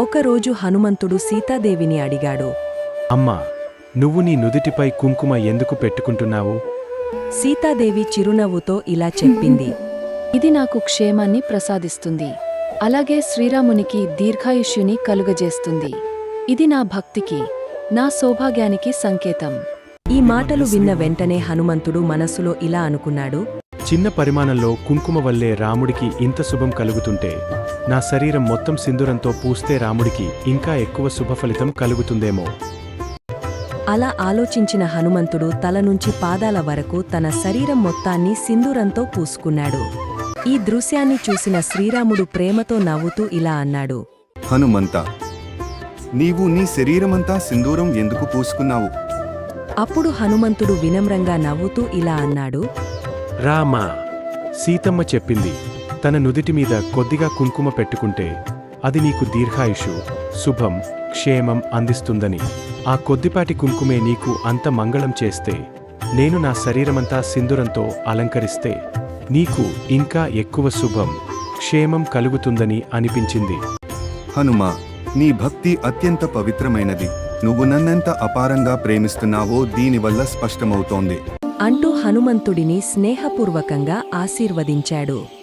ఒకరోజు హనుమంతుడు సీతాదేవిని అడిగాడు. అమ్మా నువ్వు నీ నుదిటిపై కుంకుమ ఎందుకు పెట్టుకుంటున్నావు? సీతాదేవి చిరునవ్వుతో ఇలా చెప్పింది. ఇది నాకు క్షేమాన్ని ప్రసాదిస్తుంది. అలాగే శ్రీరామునికి దీర్ఘాయుష్యుని కలుగజేస్తుంది. ఇది నా భక్తికి నా సౌభాగ్యానికి సంకేతం. ఈ మాటలు విన్న వెంటనే హనుమంతుడు మనసులో ఇలా అనుకున్నాడు చిన్న పరిమాణంలో కుంకుమ వల్లే రాముడికి ఇంత శుభం కలుగుతుంటే నా శరీరం మొత్తం సింధూరంతో పూస్తే రాముడికి ఇంకా ఎక్కువ శుభఫలితం కలుగుతుందేమో. అలా ఆలోచించిన హనుమంతుడు తల నుంచి పాదాల వరకు తన శరీరం మొత్తాన్ని సింధూరంతో పూసుకున్నాడు. ఈ దృశ్యాన్ని చూసిన శ్రీరాముడు ప్రేమతో నవ్వుతూ ఇలా అన్నాడు. హనుమంత నీవు నీ శరీరమంతా సింధూరం ఎందుకు పూసుకున్నావు? అప్పుడు హనుమంతుడు వినమ్రంగా నవ్వుతూ ఇలా అన్నాడు. రామా. సీతమ్మ చెప్పింది తన నుదిటి మీద కొద్దిగా కుంకుమ పెట్టుకుంటే అది నీకు దీర్ఘాయుషు శుభం క్షేమం అందిస్తుందని. ఆ కొద్దిపాటి కుంకుమే నీకు అంత మంగళం చేస్తే నేను నా శరీరమంతా సింధురంతో అలంకరిస్తే నీకు ఇంకా ఎక్కువ శుభం క్షేమం కలుగుతుందని అనిపించింది. హనుమా నీ భక్తి అత్యంత పవిత్రమైనది. నువ్వు నన్నెంత అపారంగా ప్రేమిస్తున్నావో దీనివల్ల స్పష్టమవుతోంది. అంటూ హనుమంతుడిని స్నేహపూర్వకంగా ఆశీర్వదించాడు.